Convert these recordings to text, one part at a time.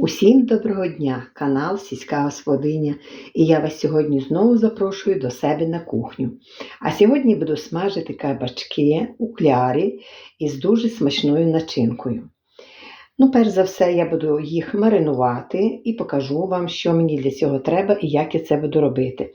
Усім доброго дня, канал Сільська Господиня, і я вас сьогодні знову запрошую до себе на кухню. А сьогодні буду смажити кабачки у клярі із дуже смачною начинкою. Ну, перш за все, я буду їх маринувати і покажу вам, що мені для цього треба і як я це буду робити.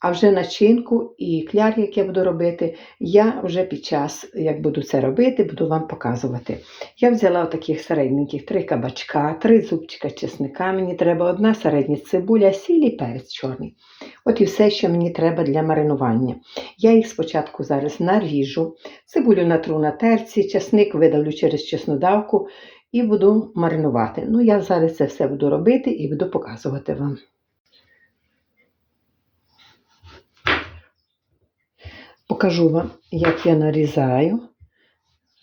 А вже начинку і кляр, як я буду робити, я вже під час, як буду це робити, буду вам показувати. Я взяла таких середненьких три кабачка, три зубчика чесника. Мені треба одна середня цибуля, сіль і перець чорний. От і все, що мені треба для маринування. Я їх спочатку зараз наріжу, цибулю натру на терці, чесник видавлю через чеснодавку і буду маринувати. Ну, я зараз це все буду робити і буду показувати вам. Покажу вам, як я нарізаю.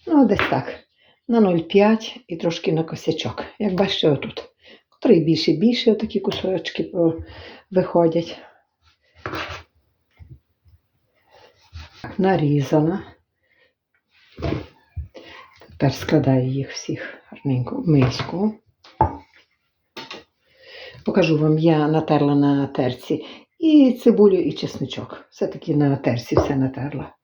Ну, десь так. На 0,5 і трошки на косячок. Як бачите, отут. Котрий більше більше такі кусочки виходять. Нарізала. Тепер складаю їх всіх гарненько в миску. Покажу вам, я натерла на терці і цибулю, і чесничок. Все-таки на терці все натерла.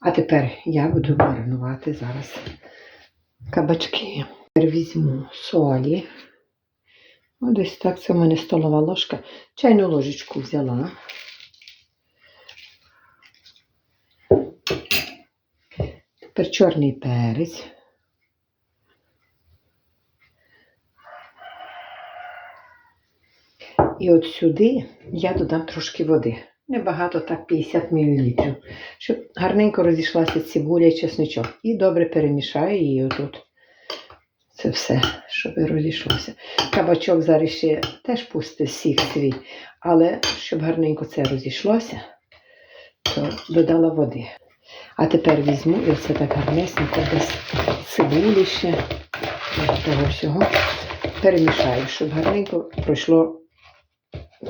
А тепер я буду маринувати зараз кабачки. Тепер візьму солі. Ось десь так, це в мене столова ложка. Чайну ложечку взяла. Тепер чорний перець. І от сюди я додам трошки води. Небагато, так 50 мл. Щоб гарненько розійшлася цибуля і чесничок. І добре перемішаю її отут. Це все, щоб розійшлося. Кабачок зараз ще теж пустить сік свій, але щоб гарненько це розійшлося, то додала води. А тепер візьму і оце так гарнесенько без цибулі ще, того всього. Перемішаю, щоб гарненько пройшло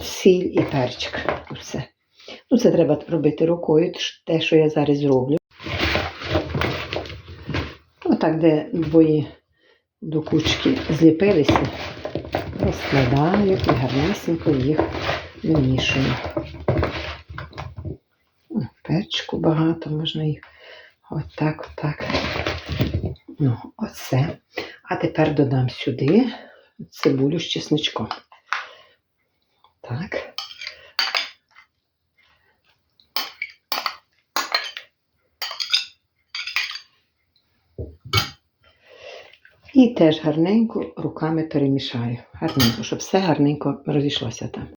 сіль і перчик. Все. Ну, це треба робити рукою, те, що я зараз зроблю. Отак, де двоє до кучки зліпилися, розкладаю і гарнесенько їх вимішую. Перчику багато, можна їх отак, отак. Ну, оце. А тепер додам сюди цибулю з чесничком. Так. І теж гарненько руками перемішаю. Гарненько, щоб все гарненько розійшлося там.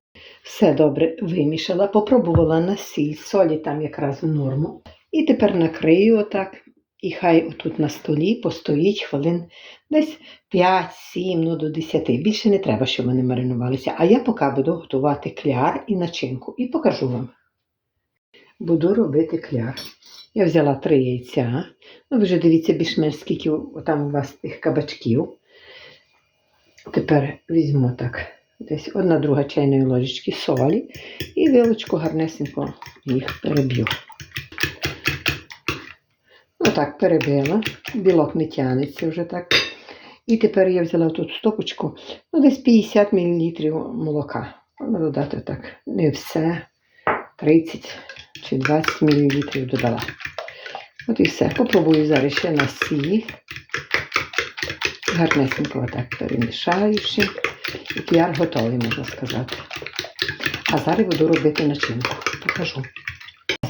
Все добре вимішала, попробувала на сіль, солі там якраз в норму. І тепер накрию отак. І хай отут на столі постоїть хвилин десь 5-7 ну до 10. Більше не треба, щоб вони маринувалися. А я поки буду готувати кляр і начинку. І покажу вам. Буду робити кляр. Я взяла три яйця. Ну, ви вже дивіться більш-менш, скільки там у вас тих кабачків. Тепер візьму так, десь одна друга чайної ложечки солі і вилочку гарнесенько їх переб'ю. Отак перебила, білок не тянеться вже так. І тепер я взяла тут стопочку, ну десь 50 мл молока. Можна додати так. Не все, 30 чи 20 мл додала. От і все. Попробую зараз ще на сіль. Гарнесенько отак перемішаю ще. І кляр готовий, можна сказати. А зараз буду робити начинку. Покажу.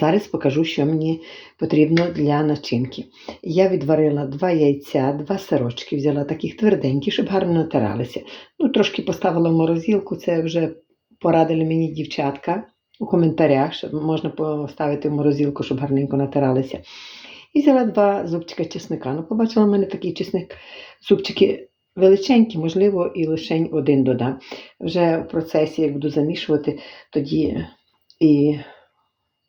Зараз покажу, що мені потрібно для начинки. Я відварила два яйця, два сирочки, взяла таких тверденьких, щоб гарно натиралися. Ну, трошки поставила в морозилку, це вже порадили мені дівчатка у коментарях, щоб можна поставити в морозилку, щоб гарненько натиралися. І взяла два зубчика чесника. Ну, побачила в мене такий чесник, зубчики величенькі, можливо, і лише один додам. Вже в процесі, як буду замішувати, тоді і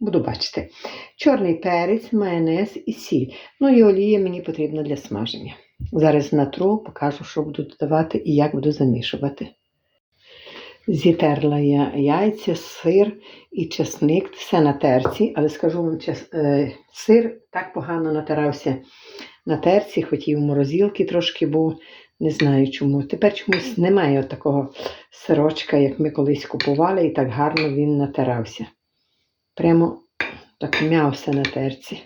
буду бачити. Чорний перець, майонез і сіль. Ну і олія мені потрібна для смаження. Зараз натру, покажу, що буду додавати і як буду замішувати. Зітерла я яйця, сир і чесник, все на терці, але скажу вам, е, сир так погано натирався на терці, хоч і в морозилки трошки був, Не знаю чому. Тепер чомусь немає такого сирочка, як ми колись купували, і так гарно він натирався. Прямо так м'явся на терці.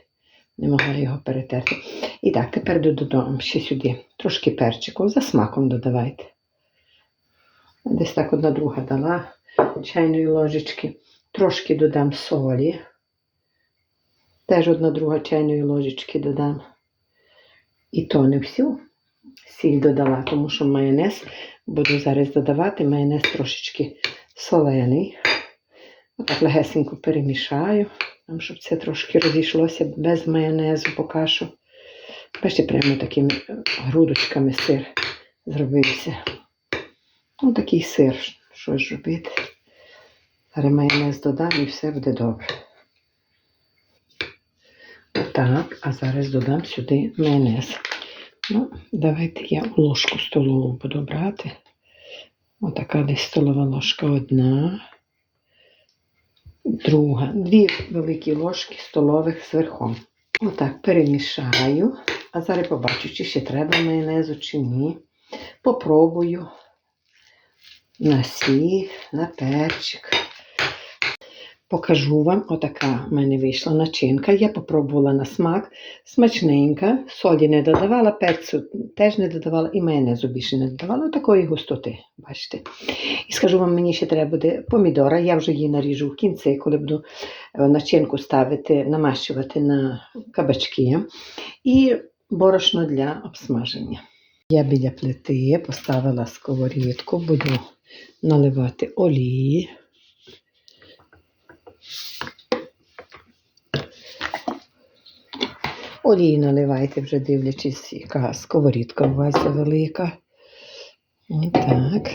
Не могла його перетерти. І так, тепер додам ще сюди трошки перчику, за смаком додавайте. Десь так одна друга дала чайної ложечки. Трошки додам солі. Теж одна друга чайної ложечки додам. І то не всю сіль додала, тому що майонез буду зараз додавати. Майонез трошечки солений. Отак легесенько перемішаю, щоб це трошки розійшлося без майонезу поки що. Бачите, прямо такими грудочками сир зробився. Ну, такий сир, що ж робити. Зараз майонез додам і все буде добре. Отак, а зараз додам сюди майонез. Ну, давайте я ложку столову буду брати. Отака десь столова ложка одна. Друга. Дві великі ложки столових з верхом. Отак перемішаю. А зараз побачу, чи ще треба майонезу, чи ні. Попробую на сіль, на перчик. Покажу вам, отака в мене вийшла начинка. Я попробувала на смак. Смачненька, солі не додавала, перцю теж не додавала і майонезу більше не додавала. Такої густоти, бачите. І скажу вам, мені ще треба буде помідора. Я вже її наріжу в кінці, коли буду е, начинку ставити, намащувати на кабачки. І борошно для обсмаження. Я біля плити поставила сковорідку, буду наливати олії. Олії наливайте, вже дивлячись, яка сковорідка у вас велика. Так.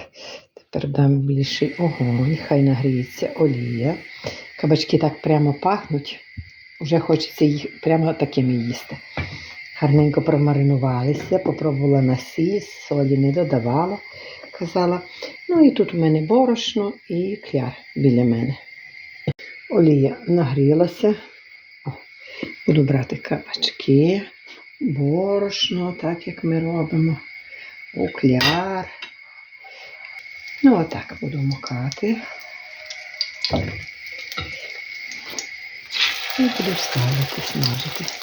Тепер дам більший огонь, хай нагріється олія. Кабачки так прямо пахнуть. Вже хочеться їх прямо такими їсти. Гарненько промаринувалися, попробувала на сіль, солі не додавала, казала. Ну і тут у мене борошно і кляр біля мене. Олія нагрілася. Буду брати кабачки, борошно, так як ми робимо, окляр. Ну, отак буду мукати. І буду ставити, смажити.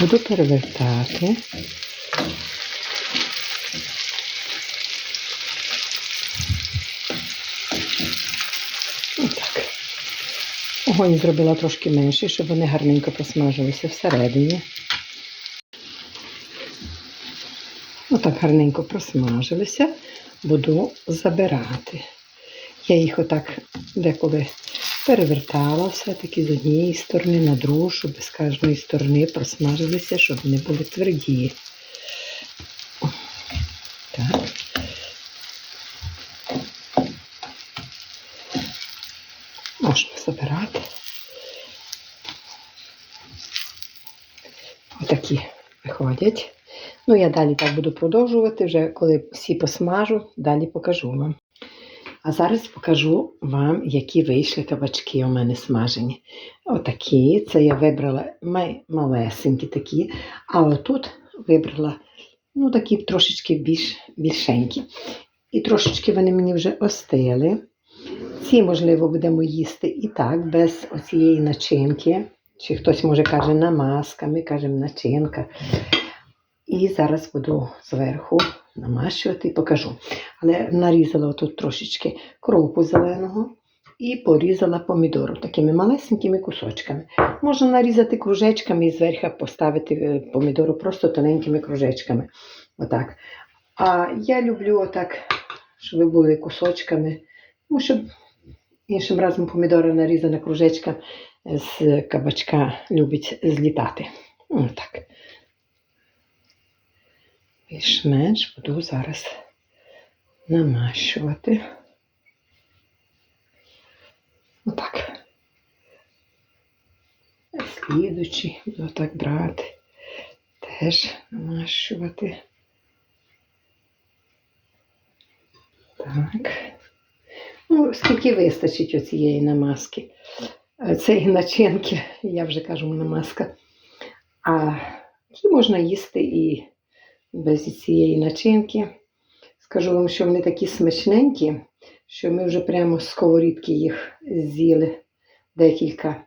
Буду перевертати. Отак. Огонь зробила трошки менший, щоб вони гарненько просмажилися всередині. Отак гарненько просмажилися, буду забирати. Я їх отак деколи перевертала все-таки з однієї сторони на другу, щоб з кожної сторони просмажилися, щоб вони були тверді. Так. Можна забирати. Отакі виходять. Ну, я далі так буду продовжувати, вже коли всі посмажу, далі покажу вам. А зараз покажу вам, які вийшли кабачки у мене смажені. Отакі, це я вибрала малесенькі такі, а отут вибрала ну, такі трошечки більш більшенькі. І трошечки вони мені вже остили. Ці, можливо, будемо їсти і так, без оцієї начинки. Чи хтось може каже намазка, ми кажемо начинка. І зараз буду зверху намащувати і покажу. Але нарізала тут трошечки кропу зеленого і порізала помідору такими малесенькими кусочками. Можна нарізати кружечками і зверху поставити е, помідору просто тоненькими кружечками. Отак. А я люблю отак, щоб були кусочками. Тому що іншим разом помідора нарізана кружечка з кабачка любить злітати. Отак. Більш-менш буду зараз намащувати. Отак. Слід слідучий буду так брати. Теж намащувати. Так. Ну, скільки вистачить оцієї намазки. Е, Цієї начинки, я вже кажу намазка. А ті можна їсти і без цієї начинки. Скажу вам, що вони такі смачненькі, що ми вже прямо з сковорідки їх з'їли декілька.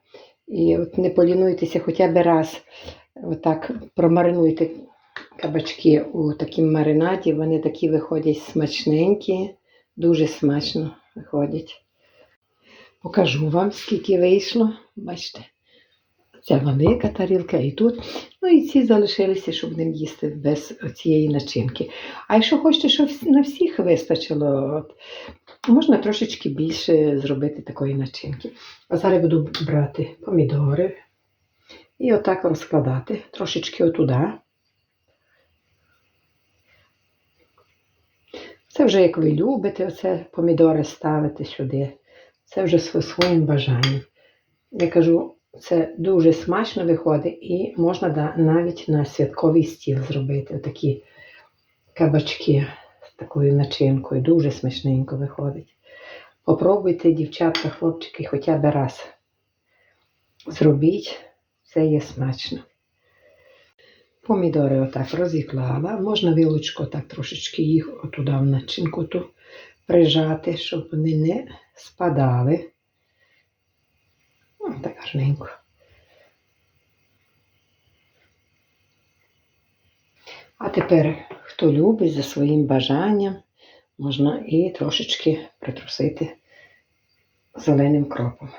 І от не полінуйтеся хоча б раз, отак промаринуйте кабачки у такому маринаді. Вони такі виходять смачненькі, дуже смачно виходять. Покажу вам, скільки вийшло. Бачите, ця велика тарілка і тут. Ну і ці залишилися, щоб ним їсти без цієї начинки. А якщо хочете, щоб на всіх вистачило, от, можна трошечки більше зробити такої начинки. А зараз буду брати помідори і отак розкладати трошечки отуда. Це вже як ви любите, оце помідори ставити сюди. Це вже своїм бажанням. Я кажу, це дуже смачно виходить і можна да- навіть на святковий стіл зробити такі кабачки з такою начинкою. Дуже смачненько виходить. Попробуйте, дівчатка, хлопчики, хоча б раз. Зробіть, це є смачно. Помідори отак розіклала. Можна вилочку так трошечки їх отуда в начинку ту прижати, щоб вони не спадали. О, так гарненько. А тепер, хто любить за своїм бажанням, можна і трошечки притрусити зеленим кропом.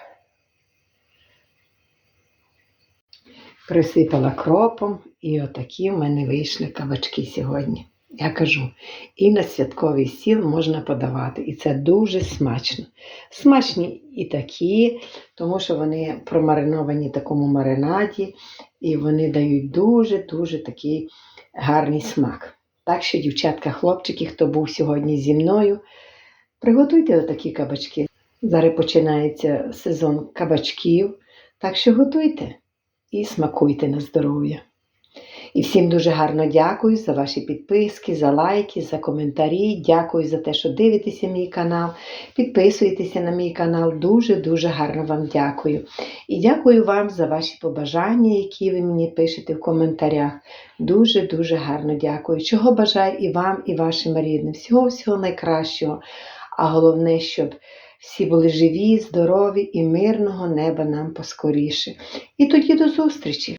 Присипала кропом, і отакі в мене вийшли кабачки сьогодні. Я кажу, і на святковий стіл можна подавати, і це дуже смачно. Смачні і такі, тому що вони промариновані в такому маринаді, і вони дають дуже-дуже такий гарний смак. Так що, дівчатка, хлопчики, хто був сьогодні зі мною, приготуйте такі кабачки. Зараз починається сезон кабачків, так що готуйте і смакуйте на здоров'я. І всім дуже гарно дякую за ваші підписки, за лайки, за коментарі. Дякую за те, що дивитеся мій канал. Підписуйтеся на мій канал. Дуже-дуже гарно вам дякую. І дякую вам за ваші побажання, які ви мені пишете в коментарях. Дуже-дуже гарно дякую. Чого бажаю і вам, і вашим рідним. Всього-всього найкращого. А головне, щоб всі були живі, здорові і мирного неба нам поскоріше. І тоді до зустрічі!